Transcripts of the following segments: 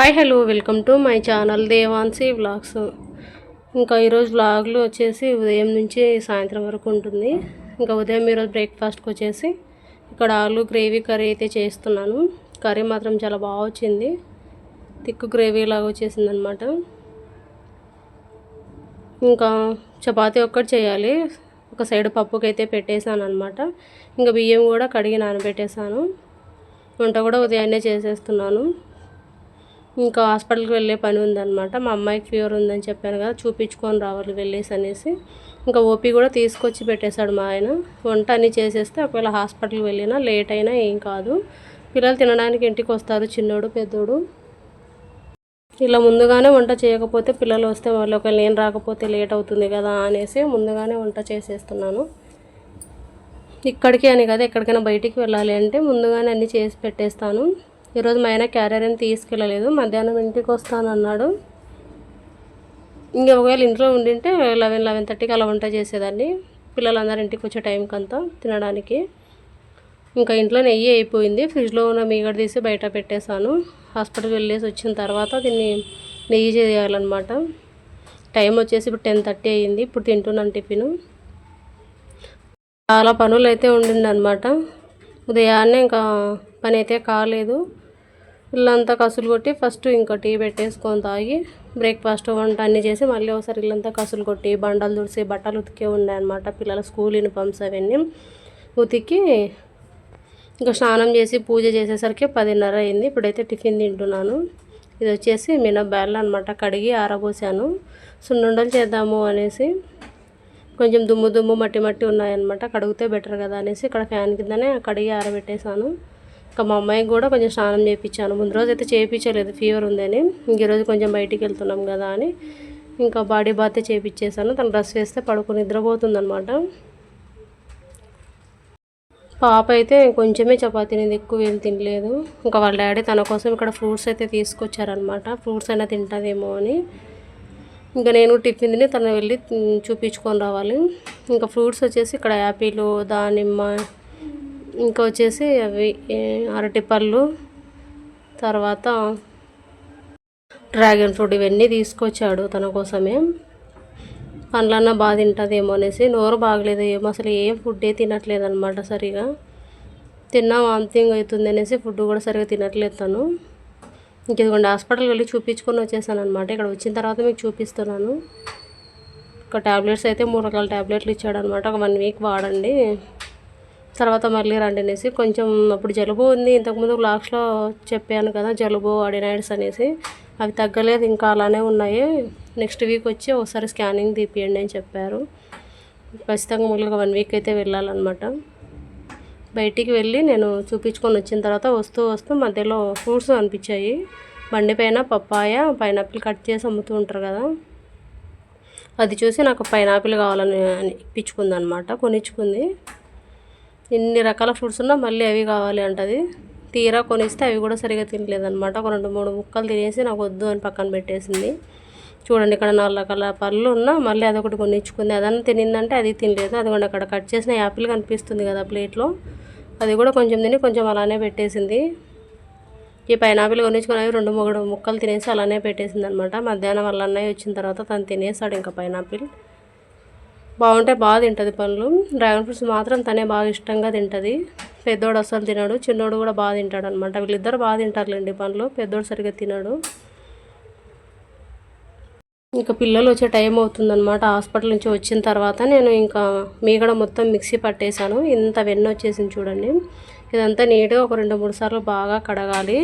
Hi hello welcome to my channel Devansi vlogs. ఇంకా ఈరోజు వ్లాగ్లు వచ్చేసి ఉదయం నుంచి సాయంత్రం వరకు ఉంటుంది. ఇంకా ఉదయం ఈరోజు బ్రేక్ఫాస్ట్కి వచ్చేసి ఇక్కడ ఆలు గ్రేవీ కర్రీ అయితే చేస్తున్నాను. కర్రీ మాత్రం చాలా బాగా వచ్చింది. తిక్కు గ్రేవీ లాగా వచ్చేసింది అనమాట ఇంకా చపాతీ ఒక్కటి చేయాలి. ఒక సైడ్ పప్పుకి అయితే పెట్టేశాను అనమాట ఇంకా బియ్యం కూడా కడిగి నానబెట్టేశాను. వంట కూడా ఉదయాన్నే చేసేస్తున్నాను. ఇంకా హాస్పిటల్కి వెళ్ళే పని ఉందన్నమాట. మా అమ్మాయికి ఫీవర్ ఉందని చెప్పాను కదా చూపించుకొని రావాలి వెళ్ళేసి అనేసి. ఇంకా ఓపీ కూడా తీసుకొచ్చి పెట్టేశాడు మా ఆయన. వంట అన్నీ చేసేస్తే ఒకవేళ హాస్పిటల్కి వెళ్ళినా లేట్ అయినా ఏం కాదు. పిల్లలు తినడానికి ఇంటికి వస్తారు చిన్నోడు పెద్దోడు. ఇలా ముందుగానే వంట చేయకపోతే పిల్లలు వస్తే వాళ్ళు ఒకవేళ నేను రాకపోతే లేట్ అవుతుంది కదా అనేసి ముందుగానే వంట చేసేస్తున్నాను. ఇక్కడికి అని కదా ఎక్కడికైనా బయటికి వెళ్ళాలి అంటే ముందుగానే అన్నీ చేసి పెట్టేస్తాను. ఈరోజు మా ఆయన క్యారియర్ ఏం తీసుకెళ్ళలేదు. మధ్యాహ్నం ఇంటికి వస్తానన్నాడు ఇంకా ఒకవేళ ఇంట్లో ఉండింటే లెవెన్ లెవెన్ థర్టీకి అలా వంట చేసేదాన్ని. పిల్లలందరూ ఇంటికి వచ్చే టైంకి అంతా తినడానికి. ఇంకా ఇంట్లో నెయ్యి అయిపోయింది. ఫ్రిడ్జ్లో ఉన్న మీగడ తీసి బయట పెట్టేశాను. హాస్పిటల్కి వెళ్ళేసి వచ్చిన తర్వాత దీన్ని నెయ్యి చేయాలన్నమాట. టైం వచ్చేసి ఇప్పుడు టెన్ థర్టీ అయ్యింది. ఇప్పుడు తింటున్నాను టిఫిన్. చాలా పనులు అయితే ఉండిందనమాట ఉదయాన్నే ఇంకా పని అయితే కాలేదు. ఇల్లంతా కసులు కొట్టి ఫస్ట్ ఇంకా టీ పెట్టేసుకొని తాగి బ్రేక్ఫాస్ట్ వంట అన్నీ చేసి మళ్ళీ ఒకసారి ఇల్లంతా కసులు కొట్టి బండలు తుడిసి బట్టలు ఉతికే ఉన్నాయన్నమాట పిల్లల స్కూల్ యూనిఫామ్స్ అవన్నీ ఉతికి ఇంకా స్నానం చేసి పూజ చేసేసరికి పదిన్నర అయింది. ఇప్పుడైతే టిఫిన్ తింటున్నాను. ఇది వచ్చేసి మినబ్యాళ్ళు అనమాట కడిగి ఆరబోసాను. సున్నుండలు చేద్దాము అనేసి కొంచెం దుమ్ము దుమ్ము మట్టి మట్టి ఉన్నాయన్నమాట. కడిగితే బెటర్ కదా అనేసి ఇక్కడ ఫ్యాన్ కిందనే కడిగి ఆరబెట్టేశాను. ఇంకా మా అమ్మాయికి కూడా కొంచెం స్నానం చేయించాను. ముందు రోజు అయితే చేయించలేదు ఫీవర్ ఉందని. ఈరోజు కొంచెం బయటికి వెళ్తున్నాం కదా అని ఇంకా బాడీ బాత్ చేయించేసాను తను డ్రెస్ వేస్తే పడుకుని నిద్రపోతుందనమాట పాప అయితే కొంచెమే చపాతీ నేను ఎక్కువ ఏం తినలేదు. ఇంకా వాళ్ళ డాడీ తన కోసం ఇక్కడ ఫ్రూట్స్ అయితే తీసుకొచ్చారనమాట ఫ్రూట్స్ అయినా తింటుందేమో అని. ఇంకా నేను టిఫిన్ తిని తను వెళ్ళి చూపించుకొని రావాలి. ఇంకా ఫ్రూట్స్ వచ్చేసి ఇక్కడ యాపిల్ దానిమ్మ ఇంకా వచ్చేసి అవి అరటిపళ్ళు తర్వాత డ్రాగన్ ఫ్రూట్ ఇవన్నీ తీసుకొచ్చాడు తన కోసమే. పండ్లన్నా బాగా తింటుందేమో అనేసి నోరు బాగలేదు ఏమో అసలు ఏం ఫుడ్డే తినట్లేదు అనమాట సరిగా తిన్నా వామితింగ్ అవుతుంది అనేసి ఫుడ్ కూడా సరిగా తినట్లేదు తను. ఇంక ఇదిగోండి హాస్పిటల్కి వెళ్ళి చూపించుకొని వచ్చేసాను అనమాట ఇక్కడ వచ్చిన తర్వాత మీకు చూపిస్తున్నాను. ఒక ట్యాబ్లెట్స్ అయితే మూడు రకాల ట్యాబ్లెట్లు ఇచ్చాడనమాట ఒక వన్ వీక్ వాడండి. తర్వాత మళ్ళీ రండి అనేసి కొంచెం అప్పుడు జలుబు ఉంది. ఇంతకుముందు లాస్ట్లో చెప్పాను కదా జలుబు అడినైడ్స్ అనేసి. అవి తగ్గలేదు ఇంకా అలానే ఉన్నాయి. నెక్స్ట్ వీక్ వచ్చి ఒకసారి స్కానింగ్ తీపియండి అని చెప్పారు. ఖచ్చితంగా మూలుగా వన్ వీక్ అయితే వెళ్ళాలన్నమాట. బయటికి వెళ్ళి నేను చూపించుకొని వచ్చిన తర్వాత వస్తూ వస్తూ మధ్యలో ఫ్రూట్స్ అనిపించాయి. బండి పైన పప్పాయ పైనాపిల్ కట్ చేసి అమ్ముతూ ఉంటారు కదా. అది చూసి నాకు పైనాపిల్ కావాలని ఇప్పించుకుంది అనమాట కొనిచ్చుకుంది. ఎన్ని రకాల ఫ్రూట్స్ ఉన్నా మళ్ళీ అవి కావాలి అంటది. తీరా కొనిస్తే అవి కూడా సరిగా తినలేదనమాట ఒక రెండు మూడు ముక్కలు తినేసి నాకు వద్దు అని పక్కన పెట్టేసింది. చూడండి ఇక్కడ నాలుగు రకాల పళ్ళు ఉన్నా మళ్ళీ అదొకటి కొనిచ్చుకుంది. అదన్నా తినిందంటే అది తినలేదు. అది అక్కడ కట్ చేసిన యాపిల్ కనిపిస్తుంది కదా ప్లేట్లో. అది కూడా కొంచెం తిని కొంచెం అలానే పెట్టేసింది. ఈ పైనాపిల్ కొనిచ్చుకుని అవి రెండు మూడు ముక్కలు తినేసి అలానే పెట్టేసింది అనమాట మధ్యాహ్నం వాళ్ళ అన్నయ్య వచ్చిన తర్వాత తను తినేసాడు ఇంకా పైనాపిల్. బాగుంటే బాగా తింటుంది పండ్లు. డ్రాగన్ ఫ్రూట్స్ మాత్రం తనే బాగా ఇష్టంగా తింటుంది. పెద్దోడు అసలు తినడు చిన్నోడు కూడా బాగా తింటాడు అనమాట వీళ్ళిద్దరు బాగా తింటారులేండి పండ్లు పెద్దోడు సరిగ్గా తినడు. ఇంకా పిల్లలు వచ్చే టైం అవుతుందన్నమాట. హాస్పిటల్ నుంచి వచ్చిన తర్వాత నేను ఇంకా మీగడ మొత్తం మిక్సీ పట్టేశాను. ఇంత వెన్న వచ్చేసింది చూడండి. ఇదంతా నీట్గా ఒక రెండు మూడు సార్లు బాగా కడగాలి.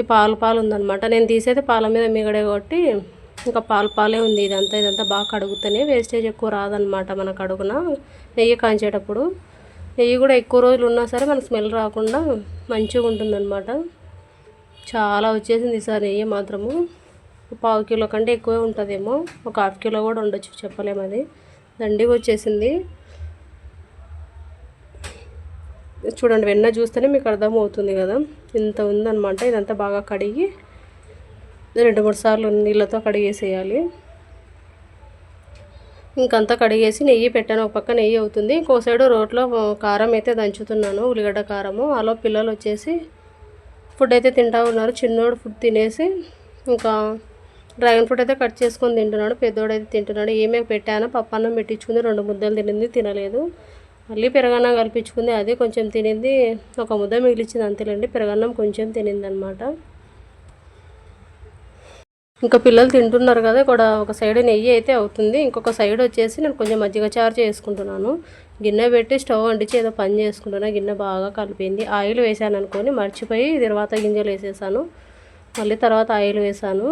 ఈ పాలు పాలు ఉందన్నమాట. నేను తీసేది పాల మీద మీగడే కొట్టి ఇంకా పాలు పాలే ఉంది ఇదంతా. ఇదంతా బాగా కడుగుతూనే వేస్టేజ్ ఎక్కువ రాదనమాట మనకు అడుగున నెయ్యి కాంచేటప్పుడు. నెయ్యి కూడా ఎక్కువ రోజులు ఉన్నా సరే మనకు స్మెల్ రాకుండా మంచిగా ఉంటుందన్నమాట. చాలా వచ్చేసింది ఈసారి నెయ్యి మాత్రము. పావు కిలో కంటే ఎక్కువే ఉంటుందేమో. ఒక హాఫ్ కిలో కూడా ఉండొచ్చు చెప్పలేము అది. దండిగా వచ్చేసింది. చూడండి వెన్న చూస్తేనే మీకు అర్థమవుతుంది కదా. ఇంత ఉందన్నమాట. ఇదంతా బాగా కడిగి రెండు మూడు సార్లు నీళ్ళతో కడిగేసేయాలి. ఇంకంతా కడిగేసి నెయ్యి పెట్టాను. ఒక పక్క నెయ్యి అవుతుంది. ఇంకో సైడు రోట్లో కారం అయితే దంచుతున్నాను ఉల్లిగడ్డ కారము. అలా పిల్లలు వచ్చేసి ఫుడ్ అయితే తింటా ఉన్నారు. చిన్నోడు ఫుడ్ తినేసి ఇంకా డ్రాగన్ ఫ్రూట్ అయితే కట్ చేసుకొని తింటున్నాడు. పెద్దోడు అయితే తింటున్నాడు. ఏమే పెట్టాను పప్పన్నం పెట్టించుకుంది. రెండు ముద్దలు తినింది తినలేదు. మళ్ళీ పెరగన్నం కల్పించుకుంది. అది కొంచెం తినింది. ఒక ముద్ద మిగిలిచ్చింది అంతేలేండి. పెరగన్నం కొంచెం తినింది అనమాట ఇంకా పిల్లలు తింటున్నారు కదా ఇక్కడ ఒక సైడ్ నెయ్యి అయితే అవుతుంది. ఇంకొక సైడ్ వచ్చేసి నేను కొంచెం మజ్జిగ చారు చేసుకుంటున్నాను. గిన్నె పెట్టి స్టవ్ అంటించి ఏదో పని చేసుకుంటున్నాను గిన్నె బాగా కలిపింది. ఆయిల్ వేసాను అనుకొని మర్చిపోయి తర్వాత గింజలు వేసేసాను. మళ్ళీ తర్వాత ఆయిల్ వేసాను.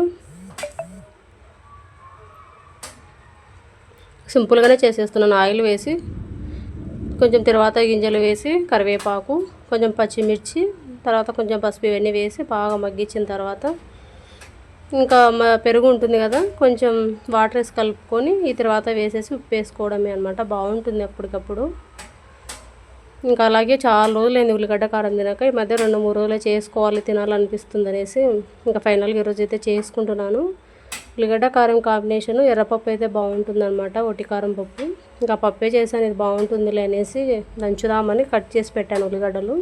సింపుల్గానే చేసేస్తున్నాను. ఆయిల్ వేసి కొంచెం తర్వాత గింజలు వేసి కరివేపాకు కొంచెం పచ్చిమిర్చి తర్వాత కొంచెం పసుపు ఇవన్నీ వేసి బాగా మగ్గించిన తర్వాత ఇంకా పెరుగు ఉంటుంది కదా కొంచెం వాటర్ వేసి కలుపుకొని ఈ తర్వాత వేసేసి ఉప్పు వేసుకోవడమే అనమాట బాగుంటుంది అప్పటికప్పుడు. ఇంకా అలాగే చాలా రోజులైంది ఉల్లిగడ్డ కారం తినాక. ఈ మధ్య రెండు మూడు రోజులు చేసుకోవాలి తినాలనిపిస్తుంది అనేసి ఇంకా ఫైనల్గా ఈరోజు అయితే చేసుకుంటున్నాను. ఉల్లిగడ్డ కారం కాంబినేషన్ ఎర్రపప్పు అయితే బాగుంటుంది అనమాట ఒట్టి కారం పప్పు. ఇంకా పప్పే చేశాను ఇది బాగుంటుందిలే అనేసి దంచుదామని కట్ చేసి పెట్టాను ఉల్లిగడ్డలు.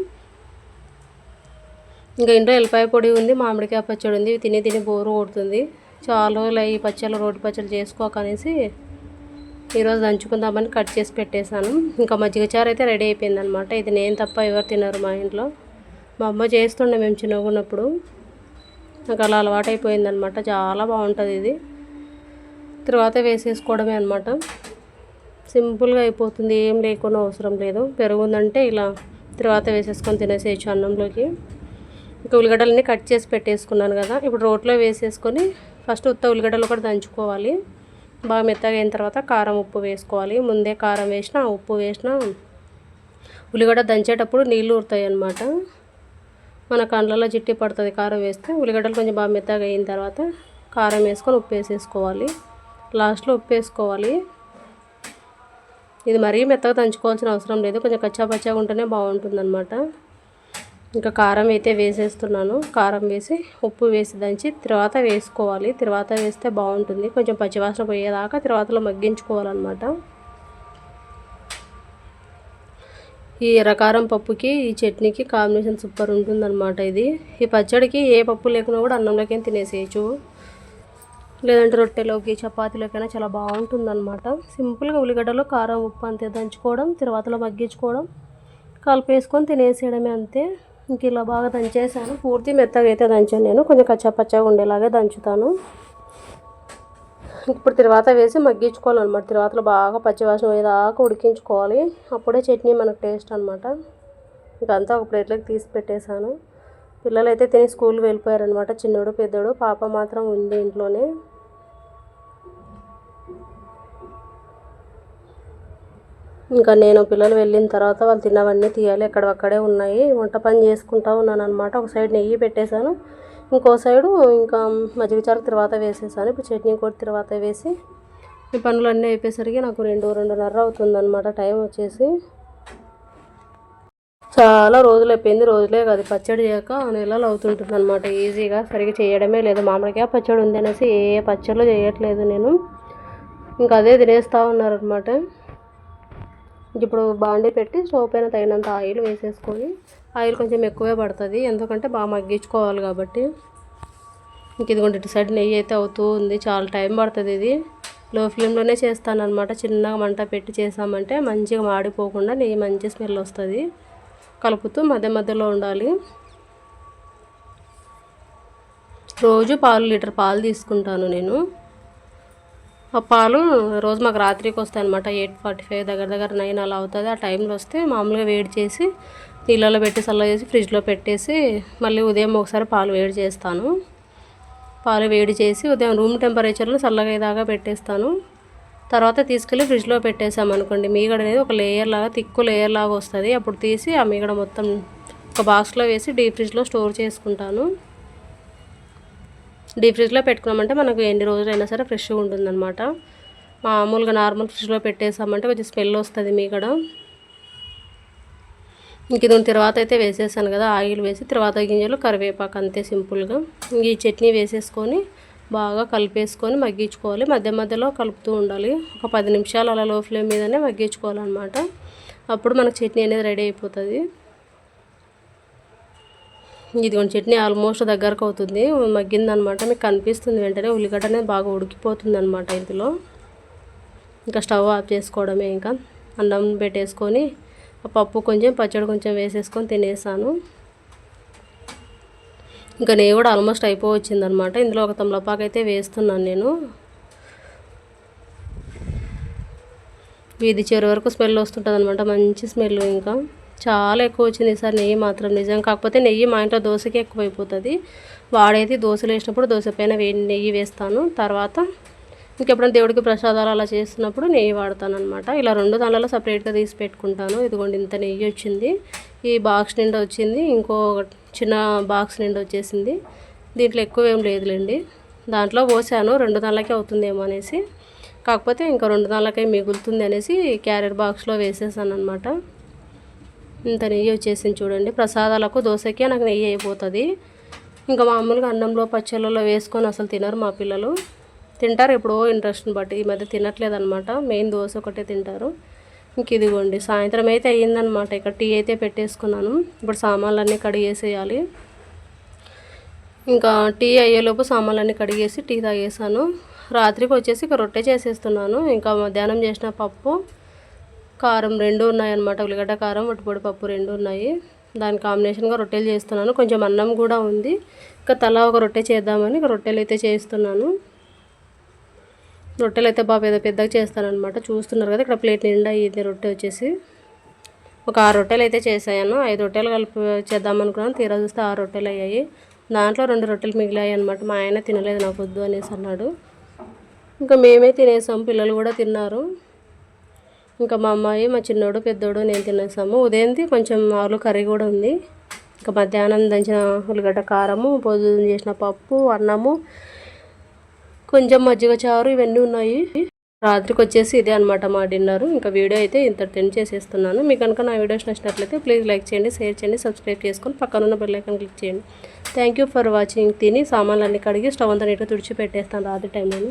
ఇంకా ఇంట్లో ఎల్లిపాయ పొడి ఉంది మామిడికాయ పచ్చడి ఉంది తిని తిని బోరు కొడుతుంది. చాలా ఈ పచ్చళ్ళు రోటి పచ్చళ్ళు చేసుకోకనేసి ఈరోజు దంచుకుందామని కట్ చేసి పెట్టేశాను. ఇంకా మజ్జిగ చారు అయితే రెడీ అయిపోయింది అనమాట ఇది నేను తప్ప ఎవరు తినరు మా ఇంట్లో. మా అమ్మ చేస్తుండే మేము చిన్నగున్నప్పుడు నాకు అలా అలవాటు అయిపోయిందనమాట. చాలా బాగుంటుంది ఇది. తర్వాత వేసేసుకోవడమే అనమాట. సింపుల్గా అయిపోతుంది ఏం లేకుండా అవసరం లేదు. పెరుగుందంటే ఇలా తర్వాత వేసేసుకొని తినేసేయచ్చు అన్నంలోకి. ఇంకా ఉల్లిగడ్డలన్నీ కట్ చేసి పెట్టేసుకున్నాను కదా. ఇప్పుడు రోట్లో వేసేసుకొని ఫస్ట్ ఉత్త ఉల్లిగడ్డలు కూడా దంచుకోవాలి. బాగా మెత్తగా అయిన తర్వాత కారం ఉప్పు వేసుకోవాలి. ముందే కారం వేసిన ఉప్పు వేసిన ఉల్లిగడ్డ దంచేటప్పుడు నీళ్ళు ఊరుతాయి అన్నమాట. మన కండ్లలో జిట్టి పడుతుంది కారం వేస్తే. ఉల్లిగడ్డలు కొంచెం బాగా మెత్తగా అయిన తర్వాత కారం వేసుకొని ఉప్పు వేసేసుకోవాలి. లాస్ట్లో ఉప్పు వేసుకోవాలి. ఇది మరీ మెత్తగా దంచుకోవాల్సిన అవసరం లేదు. కొంచెం కచ్చా పచ్చాగా ఉంటేనే బాగుంటుంది అనమాట ఇంకా కారం అయితే వేసేస్తున్నాను. కారం వేసి ఉప్పు వేసి దంచి తర్వాత వేసుకోవాలి. తర్వాత వేస్తే బాగుంటుంది. కొంచెం పచ్చివాసన పోయేదాకా తర్వాతలో మగ్గించుకోవాలన్నమాట. ఈ ఎర్రకారం పప్పుకి ఈ చట్నీకి కాంబినేషన్ సూపర్ ఉంటుందన్నమాట ఇది. ఈ పచ్చడికి ఏ పప్పు లేకున్నా కూడా అన్నంలోకి తినేసేయచ్చు. లేదంటే రొట్టెలోకి చపాతీలోకైనా చాలా బాగుంటుందన్నమాట. సింపుల్గా ఉల్లిగడ్డలు కారం ఉప్పు అంతే దంచుకోవడం తర్వాతలో మగ్గించుకోవడం కలిపేసుకొని తినేసేయడమే అంతే. ఇంక ఇలా బాగా దంచేసాను. పూర్తి మెత్తగా అయితే దంచాను నేను. కొంచెం కచ్చాపచ్చాగా ఉండేలాగే దంచుతాను. ఇప్పుడు తర్వాత వేసి మగ్గించుకోవాలన్నమాట. తర్వాతలో బాగా పచ్చివాసన పోయేదాకా ఉడికించుకోవాలి. అప్పుడే చట్నీ మనకు టేస్ట్ అనమాట ఇంకంతా ఒక ప్లేట్లోకి తీసి పెట్టేశాను. పిల్లలు అయితే తిని స్కూల్కి వెళ్ళిపోయారనమాట చిన్నోడు పెద్దోడు పాప మాత్రం ఉంది ఇంట్లోనే. ఇంకా నేను పిల్లలు వెళ్ళిన తర్వాత వాళ్ళు తిన్నవన్నీ తీయాలి అక్కడక్కడే ఉన్నాయి. వంట పని చేసుకుంటా ఉన్నాను అనమాట ఒక సైడ్ నెయ్యి పెట్టేశాను ఇంకో సైడు ఇంకా మజ్జిగ చారు తర్వాత వేసేసాను. ఇప్పుడు చట్నీ కూడా తర్వాత వేసి ఈ పనులన్నీ అయిపోయేసరికి నాకు రెండు రెండున్నర అవుతుందన్నమాట టైం వచ్చేసి. చాలా రోజులు అయిపోయింది రోజులే కాదు పచ్చడి చేయక నెలలు అవుతుంటుంది అనమాట ఈజీగా సరిగ్గా చేయడమే లేదు. మామిడికాయ పచ్చడి ఉంది అనేసి ఏ పచ్చళ్ళు చేయట్లేదు నేను. ఇంకా అదే తినేస్తూ ఉన్నారనమాట ఇప్పుడు బాండీ పెట్టి స్టవ్ పైన తగినంత ఆయిల్ వేసేసుకొని ఆయిల్ కొంచెం ఎక్కువే పడుతుంది. ఎందుకంటే బాగా మగ్గించుకోవాలి కాబట్టి. ఇంక ఇదిగోండి ఇటు సైడ్ నెయ్యి అయితే అవుతూ ఉంది. చాలా టైం పడుతుంది ఇది. లో ఫ్లేమ్లోనే చేస్తానమాట చిన్నగా మంట పెట్టి చేసామంటే మంచిగా మాడిపోకుండా నెయ్యి మంచి స్మెల్ వస్తుంది. కలుపుతూ మధ్య మధ్యలో ఉండాలి. రోజు పాలు లీటర్ పాలు తీసుకుంటాను నేను. ఆ పాలు రోజు మాకు రాత్రికి వస్తాయి అనమాట ఎయిట్ ఫార్టీ ఫైవ్ దగ్గర దగ్గర నైన్ అలా అవుతుంది. ఆ టైంలో వస్తే మామూలుగా వేడి చేసి నీళ్ళలో పెట్టి చల్ల చేసి ఫ్రిడ్జ్లో పెట్టేసి మళ్ళీ ఉదయం ఒకసారి పాలు వేడి చేస్తాను. పాలు వేడి చేసి ఉదయం రూమ్ టెంపరేచర్లో చల్లగా పెట్టేస్తాను. తర్వాత తీసుకెళ్ళి ఫ్రిడ్జ్లో పెట్టేసామనుకోండి మీగడ అనేది ఒక లేయర్ లాగా తిక్కు లేయర్ లాగా వస్తుంది. అప్పుడు తీసి ఆ మీగడ మొత్తం ఒక బాక్స్లో వేసి డీప్ ఫ్రిడ్జ్లో స్టోర్ చేసుకుంటాను. డీప్ ఫ్రిడ్జ్లో పెట్టుకున్నామంటే మనకు ఎన్ని రోజులైనా సరే ఫ్రెష్గా ఉంటుందన్నమాట. మామూలుగా నార్మల్ ఫ్రిడ్జ్లో పెట్టేసామంటే కొంచెం స్మెల్ వస్తుంది మీకడ ఇంక దీని తర్వాత అయితే వేసేసాను కదా ఆయిల్ వేసి తర్వాత గింజలు కరివేపాకు అంతే సింపుల్గా. ఈ చట్నీ వేసేసుకొని బాగా కలిపేసుకొని మగ్గించుకోవాలి. మధ్య మధ్యలో కలుపుతూ ఉండాలి. ఒక పది నిమిషాలు అలా లో ఫ్లేమ్ మీదనే మగ్గించుకోవాలన్నమాట. అప్పుడు మనకు చట్నీ అనేది రెడీ అయిపోతుంది. ఇదిగోండి చట్నీ ఆల్మోస్ట్ దగ్గరకు అవుతుంది మగ్గిందనమాట. మీకు కనిపిస్తుంది వెంటనే. ఉల్లిగడ్డ అనేది బాగా ఉడికిపోతుంది అనమాట ఇందులో. ఇంకా స్టవ్ ఆఫ్ చేసుకోవడమే ఇంకా. అన్నం పెట్టేసుకొని ఆ పప్పు కొంచెం పచ్చడి కొంచెం వేసేసుకొని తినేసాను. ఇంకా నెయ్యి కూడా ఆల్మోస్ట్ అయిపోవచ్చింది అనమాట ఇందులో ఒక తమలపాకు అయితే వేస్తున్నాను నేను. వీధి చివరి వరకు స్మెల్ వస్తుంటుంది అనమాట మంచి స్మెల్ ఇంకా. చాలా ఎక్కువ వచ్చింది ఈసారి నెయ్యి మాత్రం నిజం. కాకపోతే నెయ్యి మా ఇంట్లో దోశకి ఎక్కువైపోతుంది. వాడైతే దోశలు వేసినప్పుడు దోశ పైన నెయ్యి వేస్తాను. తర్వాత ఇంకెప్పుడైనా దేవుడికి ప్రసాదాలు అలా చేస్తున్నప్పుడు నెయ్యి వాడతాను అనమాట ఇలా రెండు దానిలో సపరేట్గా తీసి పెట్టుకుంటాను. ఇదిగోండి ఇంత నెయ్యి వచ్చింది. ఈ బాక్స్ నిండా వచ్చింది. ఇంకో చిన్న బాక్స్ నిండా వచ్చేసింది. దీంట్లో ఎక్కువ ఏం లేదులేండి. దాంట్లో పోసాను. రెండు దానిలకే అవుతుందేమో అనేసి. కాకపోతే ఇంకా రెండు దానిలకే మిగులుతుంది అనేసి క్యారియర్ బాక్స్లో వేసేసాను అనమాట ఇంత నెయ్యి వచ్చేసింది చూడండి. ప్రసాదాలకు దోశకి నాకు నెయ్యి అయిపోతుంది. ఇంకా మామూలుగా అన్నంలో పచ్చళ్ళలో వేసుకొని అసలు తినరు మా పిల్లలు. తింటారు ఎప్పుడో ఇంట్రెస్ట్ని బట్టి. ఈ మధ్య తినట్లేదు అనమాట మెయిన్ దోశ ఒకటే తింటారు. ఇంక ఇదిగోండి సాయంత్రం అయితే అయ్యిందనమాట ఇక్కడ టీ అయితే పెట్టేసుకున్నాను. ఇప్పుడు సామాన్లన్నీ కడిగేసేయాలి. ఇంకా టీ అయ్యేలోపు సామాన్లన్నీ కడిగేసి టీ తాగేసాను రాత్రికి వచ్చేసి ఇక రొట్టె చేసేస్తున్నాను. ఇంకా మధ్యాహ్నం చేసిన పప్పు కారం రెండు ఉన్నాయన్నమాట ఉల్లిగడ్డ కారం వట్టిపొడి పప్పు రెండు ఉన్నాయి. దాని కాంబినేషన్గా రొట్టెలు చేస్తున్నాను. కొంచెం అన్నం కూడా ఉంది. ఇంకా తలా ఒక రొట్టె చేద్దామని రొట్టెలు అయితే చేస్తున్నాను. రొట్టెలు అయితే బాగా పెద్ద పెద్దగా చేస్తానమాట చూస్తున్నారు కదా ఇక్కడ ప్లేట్ నిండా ఇది రొట్టె వచ్చేసి. ఒక ఆరు రొట్టెలు అయితే చేసాను ఐదు రొట్టెలు కలిపి చేద్దామనుకున్నాను తీరా చూస్తే ఆరు రొట్టెలు అయ్యాయి. దాంట్లో రెండు రొట్టెలు మిగిలాయి అనమాట మా ఆయన తినలేదు నాకు వద్దు అనేసి అన్నాడు. ఇంకా మేమే తినేసాం పిల్లలు కూడా తిన్నారు. ఇంకా మా అమ్మాయి మా చిన్నోడు పెద్దోడు నేను తినేసాము. ఉదయంది కొంచెం ఆలు కర్రీ కూడా ఉంది. ఇంకా మధ్యాహ్నం దంచిన ఉల్లిగడ్డ కారము పొద్దున్న చేసిన పప్పు అన్నము కొంచెం మజ్జిగ చారు ఇవన్నీ ఉన్నాయి. రాత్రికి వచ్చేసి ఇదే అనమాట మా డిన్నర్. ఇంకా వీడియో అయితే ఇంత టెన్ చేసేస్తున్నాను. మీకు కనుక నా వీడియోస్ నచ్చినట్లయితే ప్లీజ్ లైక్ చేయండి షేర్ చేయండి సబ్స్క్రైబ్ చేసుకొని పక్కన ఉన్న క్లిక్ చేయండి. థ్యాంక్ యూ ఫర్ వాచింగ్ తిని సామాన్లు అన్ని కడిగి స్టవ్ అంతా నీట్గా తుడిచి పెట్టేస్తాను రాత్రి టైంలో.